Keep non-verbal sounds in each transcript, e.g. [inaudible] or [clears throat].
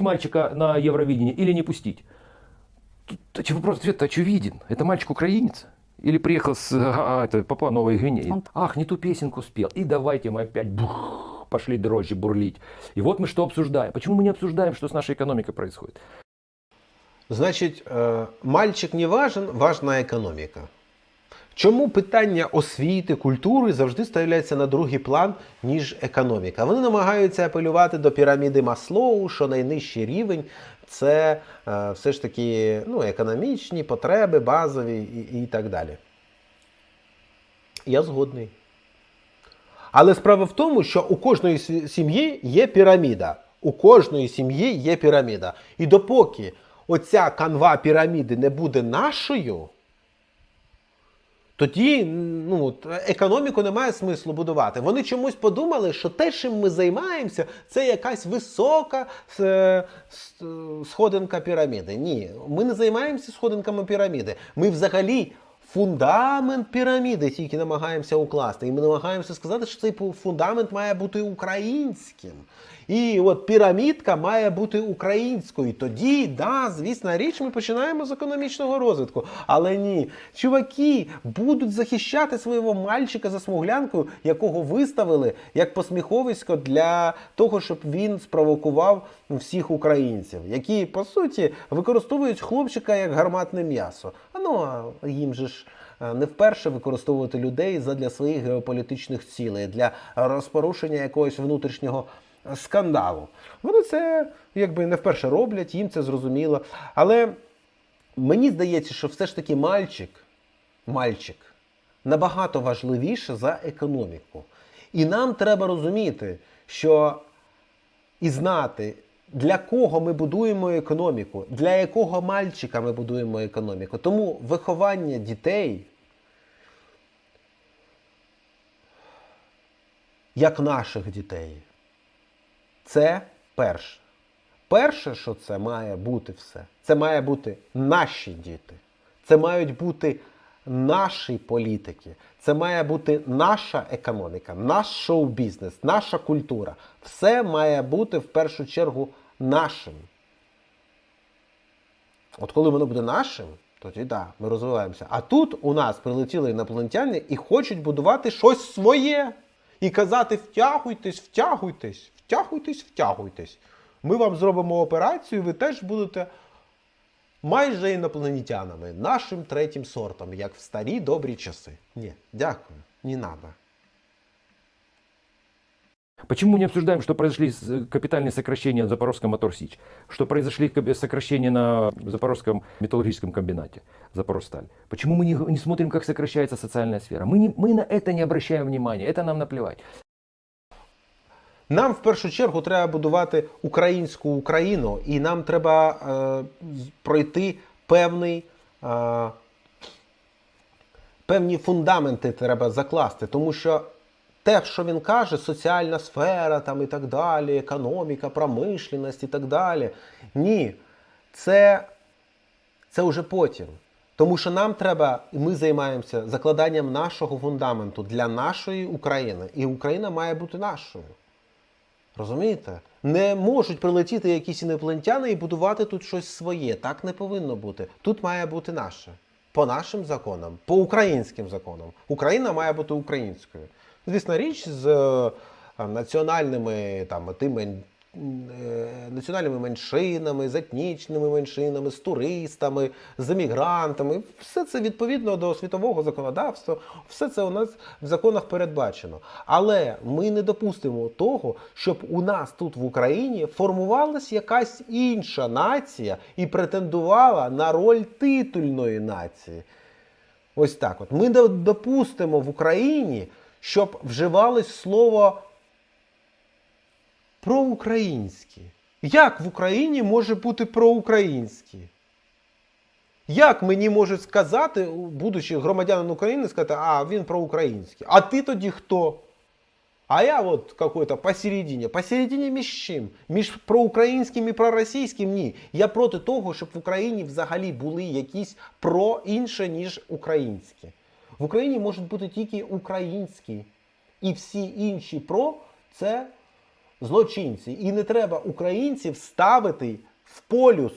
мальчика на Евровидение или не пустить? Тут вопрос ответ очевиден. Это мальчик украинец? Или приехал с а, это, Папуа Новой Гвинеи? Он- Ах, не ту песенку спел. И давайте мы опять бух, пошли дрожжи бурлить. И вот мы что обсуждаем. Почему мы не обсуждаем, что с нашей экономикой происходит? Значить, е, мальчик не важен, важна економіка. Чому питання освіти, культури завжди ставляться на другий план, ніж економіка? Вони намагаються апелювати до піраміди Маслоу, що найнижчий рівень це е, все ж таки ну, економічні потреби, базові і, і так далі. Я згодний. Але справа в тому, що у кожної сім'ї є піраміда. У кожної сім'ї є піраміда. І допоки оця канва піраміди не буде нашою, тоді ну, от, економіку немає смислу будувати. Вони чомусь подумали, що те, чим ми займаємося, це якась висока е, сходинка піраміди. Ні, ми не займаємося сходинками піраміди. Ми взагалі фундамент піраміди тільки намагаємося укласти. І ми намагаємося сказати, що цей фундамент має бути українським. І от пірамідка має бути українською. Тоді, да, звісна річ, ми починаємо з економічного розвитку. Але ні, чуваки будуть захищати свого мальчика за смуглянкою, якого виставили як посміховисько для того, щоб він спровокував всіх українців, які по суті використовують хлопчика як гарматне м'ясо. А ну а їм же ж. Е, Не вперше використовувати людей задля своїх геополітичних цілей, для розпорушення якогось внутрішнього скандалу. Вони це якби не вперше роблять, їм це зрозуміло. Але мені здається, що все ж таки мальчик, мальчик набагато важливіше за економіку. І нам треба розуміти, що і знати, для кого ми будуємо економіку, для якого мальчика ми будуємо економіку. Тому виховання дітей, як наших дітей, це перше. Перше, що це має бути все, це має бути наші діти. Це мають бути наші політики. Це має бути наша економіка, наш шоу-бізнес, наша культура. Все має бути в першу чергу нашим. От коли воно буде нашим, тоді так, да, ми розвиваємося. А тут у нас прилетіли інопланетяни і хочуть будувати щось своє. І казати: втягуйтесь, втягуйтесь, втягуйтесь, втягуйтесь. Ми вам зробимо операцію, ви теж будете майже інопланетянами, нашим третім сортом, як в старі добрі часи. Ні, дякую, не надо. Почему мы не обсуждаем, что произошли с- капитальные сокращения на Запорожском Мотор-Сич, что произошли каб- сокращения на Запорожском металлургическом комбинате Запорожсталь? Почему мы не, не смотрим, как сокращается социальная сфера? Мы, не, мы на это не обращаем внимания, это нам наплевать. Нам в першу чергу треба будувати українську Україну, і нам треба е, з- пройти певний. Е, певні фундаменти треба закласти, тому що те, що він каже, соціальна сфера там і так далі, економіка, промишленість і так далі. Ні, це, це вже потім. Тому що нам треба, і ми займаємося закладанням нашого фундаменту для нашої України. І Україна має бути нашою. Розумієте? Не можуть прилетіти якісь інопланетяни і будувати тут щось своє. Так не повинно бути. Тут має бути наше. По нашим законам, по українським законам. Україна має бути українською. Звісна річ з е, національними там, тими, е, національними меншинами, з етнічними меншинами, з туристами, з емігрантами. Все це відповідно до світового законодавства. Все це у нас в законах передбачено. Але ми не допустимо того, щоб у нас тут в Україні формувалась якась інша нація і претендувала на роль титульної нації. Ось так от. Ми допустимо в Україні, щоб вживалось слово проукраїнське. Як в Україні може бути проукраїнське? Як мені можуть сказати, будучи громадянином України, сказати, а він проукраїнський. А ти тоді хто? А я от какой-то посередині. Посередині між чим? Між проукраїнським і проросійським? Ні. Я проти того, щоб в Україні взагалі були якісь про інше, ніж українські. В Україні можуть бути тільки українські. І всі інші про це злочинці. І не треба українців ставити в полюс.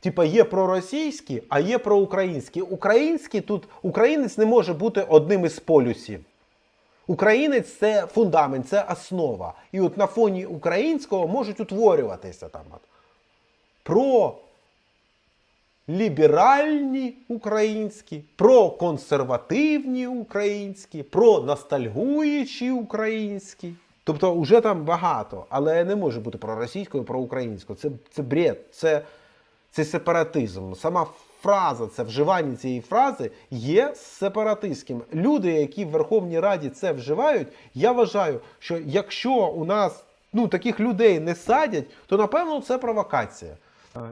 Типа є проросійські, а є проукраїнські. Українські тут українець не може бути одним із полюсів. Українець це фундамент, це основа. І от на фоні українського можуть утворюватися там про ліберальні українські, про консервативні українські, про ностальгуючі українські. Тобто вже там багато, але не може бути про російською, про українською. Це, це бред, це, це сепаратизм. Сама фраза, це вживання цієї фрази є сепаратистським. Люди, які в Верховній Раді це вживають, я вважаю, що якщо у нас ну, таких людей не садять, то напевно це провокація.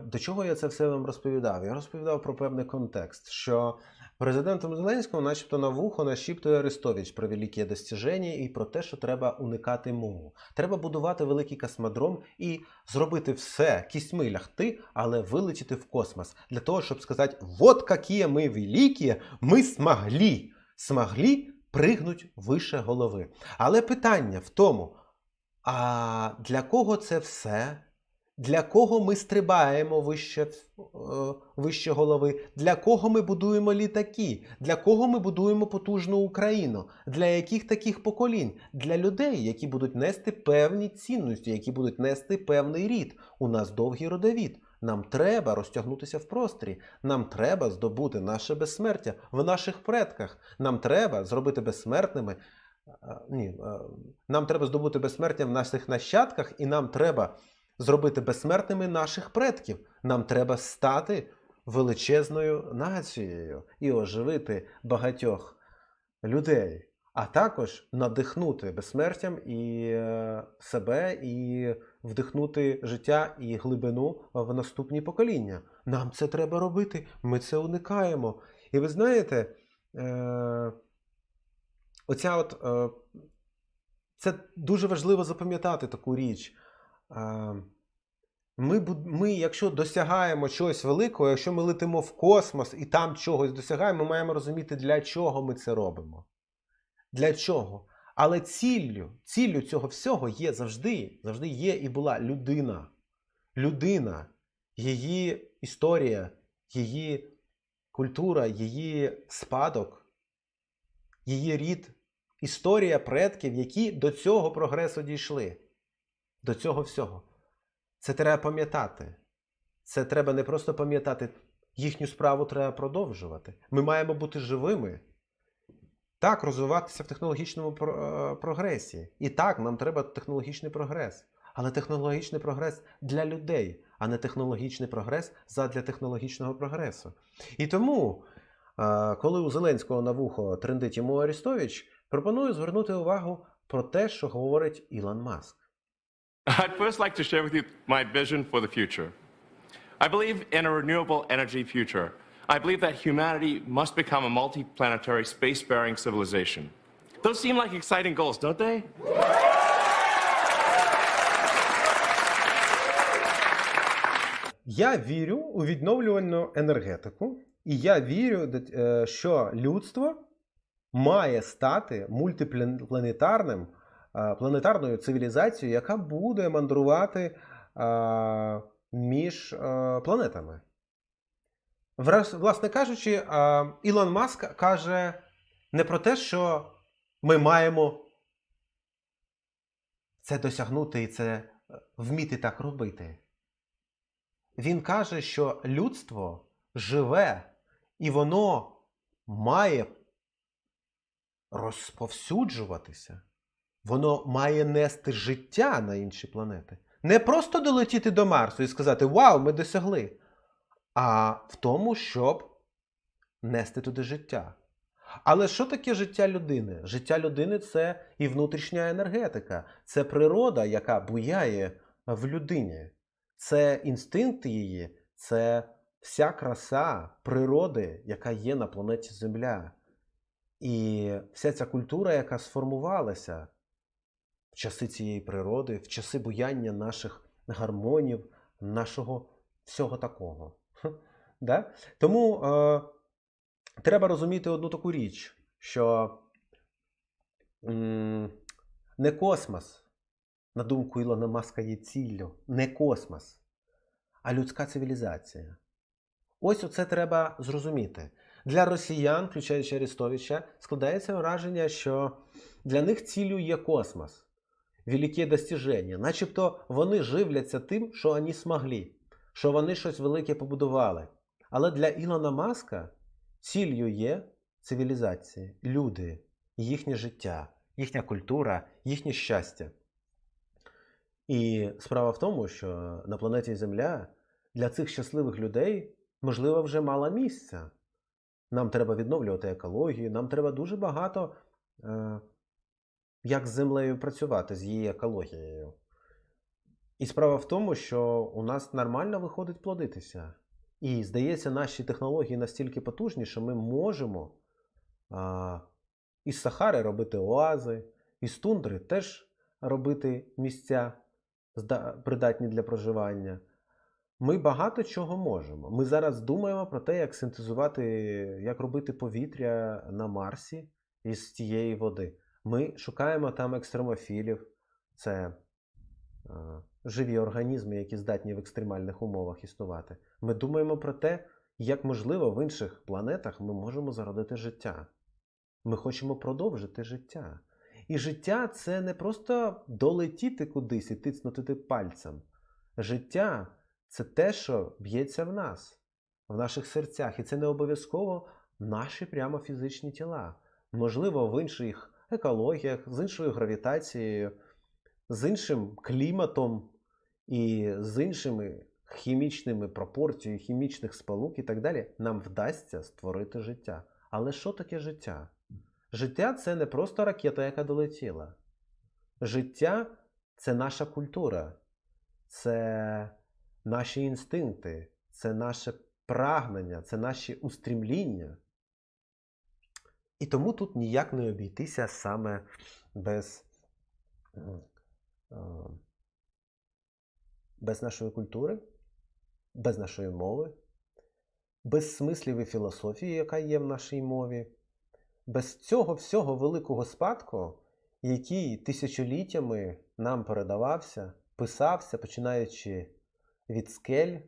До чого я це все вам розповідав? Я розповідав про певний контекст, що президентом Зеленського, начебто, на вухо нашіптує Арестович про великі достіження і про те, що треба уникати мову. Треба будувати великий космодром і зробити все, кістьми лягти, але вилетіти в космос для того, щоб сказати: вот які ми великі, ми смогли, смогли пригнуть вище голови. Але питання в тому: а для кого це все? Для кого ми стрибаємо вище, е, вище голови? Для кого ми будуємо літаки? Для кого ми будуємо потужну Україну? Для яких таких поколінь? Для людей, які будуть нести певні цінності, які будуть нести певний рід. У нас довгий родовід. Нам треба розтягнутися в просторі. Нам треба здобути наше безсмертя в наших предках. Нам треба зробити безсмертними. е, Ні, е, нам треба здобути безсмертя в наших нащадках, і нам треба зробити безсмертними наших предків. Нам треба стати величезною нацією і оживити багатьох людей, а також надихнути безсмертям і е, себе, і вдихнути життя і глибину в наступні покоління. Нам це треба робити. Ми це уникаємо. І ви знаєте, е, оця от. Е, це дуже важливо запам'ятати таку річ. Е, Ми, ми, якщо досягаємо чогось великого, якщо ми летимо в космос і там чогось досягаємо, ми маємо розуміти, для чого ми це робимо. Для чого? Але ціллю, ціллю цього всього є завжди, завжди є і була людина. Людина, її історія, її культура, її спадок, її рід, історія предків, які до цього прогресу дійшли. До цього всього. Це треба пам'ятати. Це треба не просто пам'ятати, їхню справу треба продовжувати. Ми маємо бути живими. Так, розвиватися в технологічному е, прогресі. І так, нам треба технологічний прогрес. Але технологічний прогрес для людей, а не технологічний прогрес задля технологічного прогресу. І тому, е, коли у Зеленського на вухо трендить йому Арестович, пропоную звернути увагу про те, що говорить Ілон Маск. I'd [laughs] first like to share with you my vision for the future. I believe in a renewable energy future. I believe that humanity must become a multi-planetary space-faring civilization. Those seem like exciting goals, don't they? Я вірю у відновлювальну енергетику, і я вірю, де- е, що людство має стати мультипланетарним, е, планетарною цивілізацією, яка буде мандрувати між планетами. Власне кажучи, Ілон Маск каже не про те, що ми маємо це досягнути і це е, вміти так робити. Він каже, що людство живе і воно має розповсюджуватися. Воно має нести життя на інші планети. Не просто долетіти до Марсу і сказати Вау, ми досягли. А в тому, щоб нести туди життя. Але що таке життя людини? Життя людини це і внутрішня енергетика, це природа, яка буяє в людині. Це інстинкти її, це вся краса природи, яка є на планеті Земля. І вся ця культура, яка сформувалася в часи цієї природи, в часи буяння наших гармонів, нашого всього такого. Да? Тому е, треба розуміти одну таку річ, що м, не космос на думку Ілона Маска, є ціллю не космос, а людська цивілізація. Ось оце треба зрозуміти. Для росіян, включаючи Арестовича, складається враження, що для них ціллю є космос, велике достіження. Начебто вони живляться тим, що вони смогли, що вони щось велике побудували. Але для Ілона Маска ціллю є цивілізація, люди, їхнє життя, їхня культура, їхнє щастя. І справа в тому, що на планеті Земля для цих щасливих людей можливо вже мало місця. Нам треба відновлювати екологію, нам треба дуже багато е, як з землею працювати, з її екологією. І справа в тому, що у нас нормально виходить плодитися. І здається, наші технології настільки потужні, що ми можемо а, із Сахари робити оази, із тундри теж робити місця придатні для проживання. Ми багато чого можемо. Ми зараз думаємо про те, як синтезувати, як робити повітря на Марсі із тієї води. Ми шукаємо там екстремофілів. Це е, живі організми, які здатні в екстремальних умовах існувати. Ми думаємо про те, як можливо в інших планетах ми можемо зародити життя. Ми хочемо продовжити життя. І життя це не просто долетіти кудись і тицнути пальцем. Життя це те, що б'ється в нас, в наших серцях. І це не обов'язково наші прямо фізичні тіла. Можливо, в інших екологіях, з іншою гравітацією, з іншим кліматом і з іншими хімічними пропорціями, хімічних сполук і так далі, нам вдасться створити життя. Але що таке життя? Життя це не просто ракета, яка долетіла. Життя це наша культура, це наші інстинкти, це наше прагнення, це наші устрімління. І тому тут ніяк не обійтися саме без, без нашої культури, без нашої мови, без смислів і філософії, яка є в нашій мові, без цього всього великого спадку, який тисячоліттями нам передавався, писався, починаючи від скель,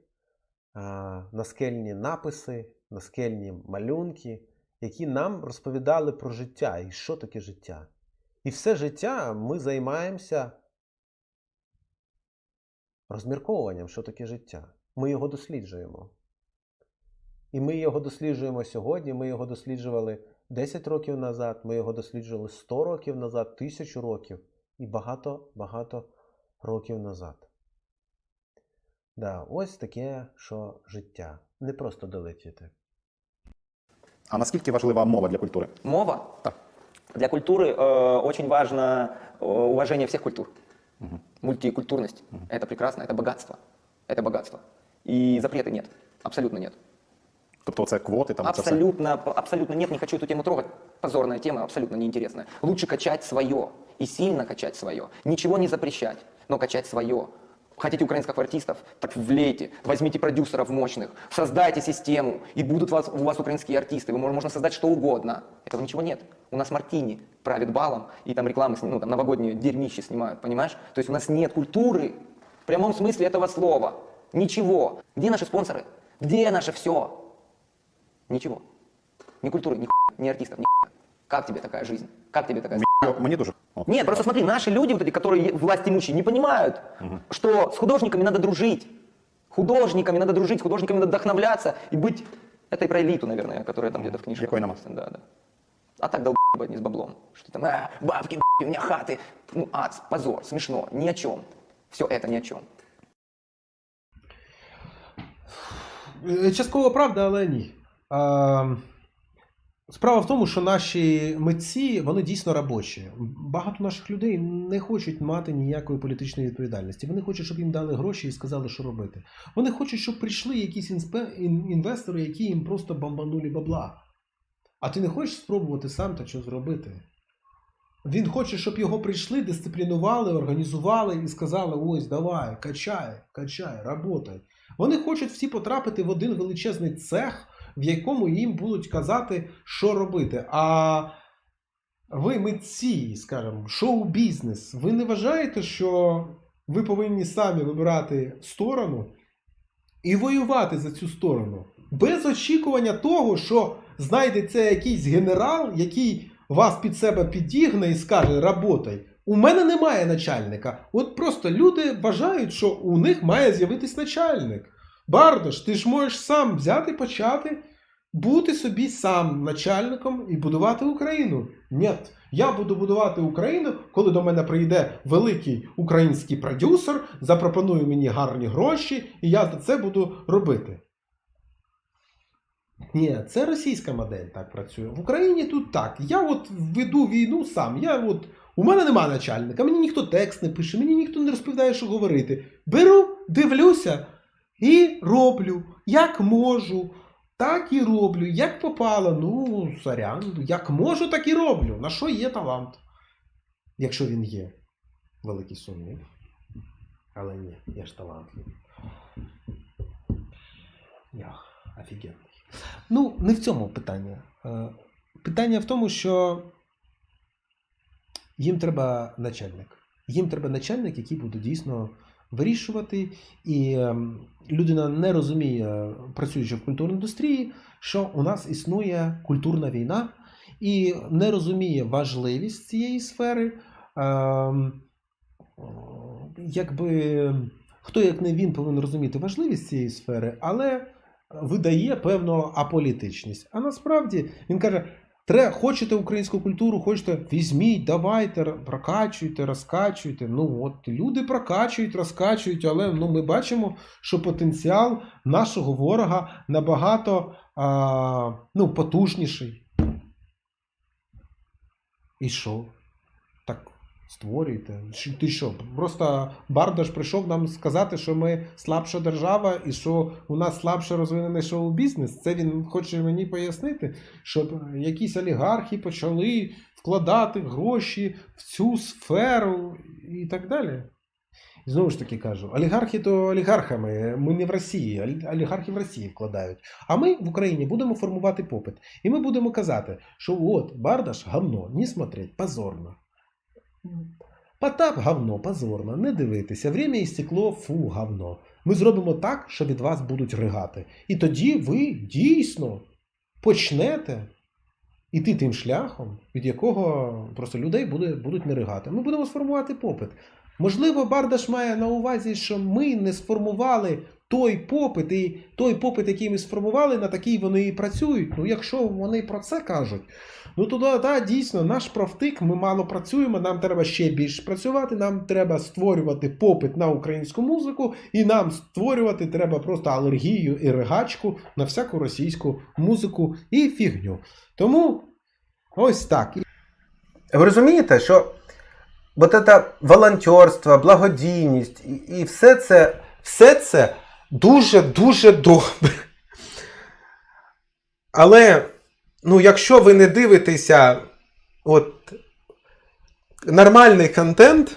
наскельні написи, наскельні малюнки, які нам розповідали про життя і що таке життя. І все життя ми займаємося розмірковуванням, що таке життя. Ми його досліджуємо. І ми його досліджуємо сьогодні, ми його досліджували 10 років назад, ми його досліджували 100 років назад, 1000 років і багато-багато років назад. Да, ось таке, що життя. Не просто долетіти. А наскільки важлива мова для культури? Мова. Так. Для культуры э, очень важно э, уважение всех культур. Мультикультурность. Это прекрасно, это богатство. Это богатство. И запрета нет. Абсолютно нет. Тобто це квоти, там це все. Абсолютно, абсолютно нет, не хочу эту тему трогать. Позорная тема, абсолютно неинтересная. Лучше качать свое и сильно качать свое. Ничего не запрещать, но качать свое. Хотите украинских артистов? Так влейте, возьмите продюсеров мощных, создайте систему, и будут вас, у вас украинские артисты. Вы мож- можно создать что угодно. Этого ничего нет. У нас Мартини правит балом, и там рекламы, ну, там новогодние дерьмище снимают, понимаешь? То есть у нас нет культуры в прямом смысле этого слова. Ничего. Где наши спонсоры? Где наше все? Ничего. Ни культуры, ни хуя, ни артистов, ни хуя. Как тебе такая жизнь? Как тебе такая Мені- Мені дуже. О. Нет, просто смотри, наши люди, вот эти, которые е- власть имущие, не понимают, что с художниками надо дружить. Художниками надо дружить, художниками надо вдохновляться и быть... Это и про элиту, наверное, которая там где-то в книжках. Какой нам? написано, Да, да. А так долбать не с баблом. Что там, «А, бабки, б***ь, у меня хаты. Ну, ад, позор, смешно, ни о чем. Все это ни о чем. Е, Частково правда, але ні. А, справа в тому, що наші митці вони дійсно робочі. Багато наших людей не хочуть мати ніякої політичної відповідальності. Вони хочуть, щоб їм дали гроші і сказали, що робити. Вони хочуть, щоб прийшли якісь інвестори, які їм просто бомбанули бабла. А ти не хочеш спробувати сам та що зробити? Він хоче, щоб його прийшли, дисциплінували, організували і сказали: ось, давай, качай, качай, работай. Вони хочуть всі потрапити в один величезний цех, в якому їм будуть казати, що робити. А ви митці, скажімо, шоу-бізнес, ви не вважаєте, що ви повинні самі вибирати сторону і воювати за цю сторону? Без очікування того, що знайдеться якийсь генерал, який вас під себе підігне і скаже работай. У мене немає начальника. От просто люди вважають, що у них має з'явитись начальник. Бардаш, ти ж можеш сам взяти, почати бути собі сам начальником і будувати Україну. Ні, я буду будувати Україну, коли до мене прийде великий український продюсер, запропонує мені гарні гроші, і я за це буду робити. Ні, це російська модель так працює. В Україні тут так. Я от веду війну сам. Я от, у мене нема начальника, мені ніхто текст не пише, мені ніхто не розповідає, що говорити. Беру, дивлюся і роблю, як можу. Так і роблю, як попало. Ну, сорян, як можу, так і роблю. На що є талант? Якщо він є. Великий сумнів. Але ні, я ж талантливий. Я офігенний. Ну, не в цьому питання. Е, Питання в тому, що їм треба начальник. Їм треба начальник, який буде дійсно вирішувати. І ем, людина не розуміє, працюючи в культурній індустрії, що у нас існує культурна війна, і не розуміє важливість цієї сфери. Ем, якби хто як не він повинен розуміти важливість цієї сфери, але видає певну аполітичність. А насправді він каже: Тре, хочете українську культуру, хочете, візьміть, давайте, прокачуйте, розкачуйте. Ну от люди прокачують, розкачують, але ну, ми бачимо, що потенціал нашого ворога набагато а, ну, потужніший. І що? Так створюйте. Ти що? Просто Бардаш прийшов нам сказати, що ми слабша держава і що у нас слабше розвинений шоу-бізнес. Це він хоче мені пояснити, щоб якісь олігархи почали вкладати гроші в цю сферу і так далі. Знову ж таки кажу, олігархи то олігархами. Ми не в Росії, олі- олігархи в Росії вкладають. А ми в Україні будемо формувати попит. І ми будемо казати, що от Бардаш говно, не смотреть, позорно. Потап говно, позорно, не дивитися. Время і стекло, фу, говно. Ми зробимо так, що від вас будуть ригати. І тоді ви дійсно почнете іти тим шляхом, від якого просто людей буде, будуть не ригати. Ми будемо сформувати попит. Можливо, Бардаш має на увазі, що ми не сформували той попит, і той попит, який ми сформували, на такий вони і працюють. Ну, якщо вони про це кажуть, ну то да, да, дійсно, наш профтик, ми мало працюємо, нам треба ще більше працювати, нам треба створювати попит на українську музику, і нам створювати треба просто алергію і ригачку на всяку російську музику і фігню. Тому ось так. Ви розумієте, що от це волонтерство, благодійність і, і все це, все це дуже-дуже добре. Але, ну, якщо ви не дивитеся от, нормальний контент,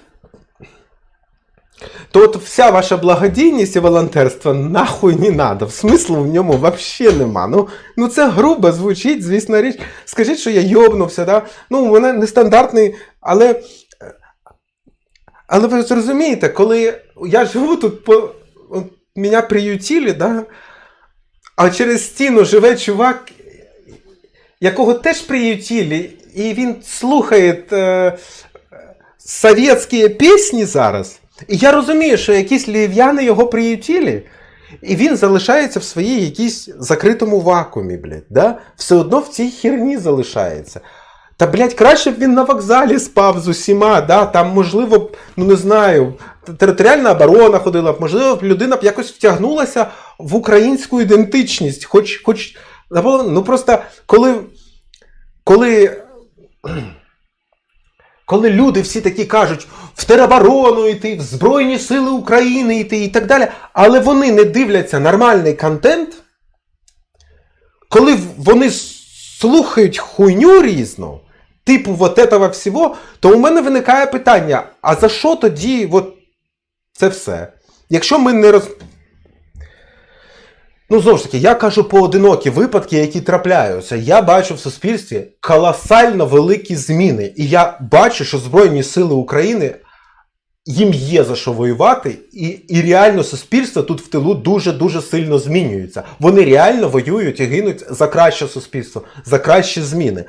то от вся ваша благодійність і волонтерство нахуй не надо. Смислу в ньому взагалі нема. Ну, ну це грубо звучить, звісно річ. Скажіть, що я йобнувся, да? Ну, у мене нестандартний, але. Але ви зрозумієте, коли я живу тут, по, от, мене приютили, да? а через стіну живе чувак, якого теж приютили, і він слухає е, совєтські пісні зараз. І я розумію, що якісь львів'яни його приютили, і він залишається в своїй якійсь закритому вакуумі, блядь, да? все одно в цій херні залишається. Та, блядь, краще б він на вокзалі спав з усіма, да? там, можливо, ну не знаю, територіальна оборона ходила б, можливо, людина б якось втягнулася в українську ідентичність. Хоч, хоч, ну просто коли, коли, [clears throat] коли люди всі такі кажуть, в тероборону йти, в Збройні Сили України йти і так далі, але вони не дивляться нормальний контент, коли вони слухають хуйню різну, типу вот этого всього, то у мене виникає питання: а за що тоді от це все? Якщо ми не роз... Ну, знову ж таки, я кажу поодинокі випадки, які трапляються. Я бачу в суспільстві колосально великі зміни. І я бачу, що Збройні Сили України їм є за що воювати, і, і реально суспільство тут в тилу дуже-дуже сильно змінюється. Вони реально воюють і гинуть за краще суспільство, за кращі зміни.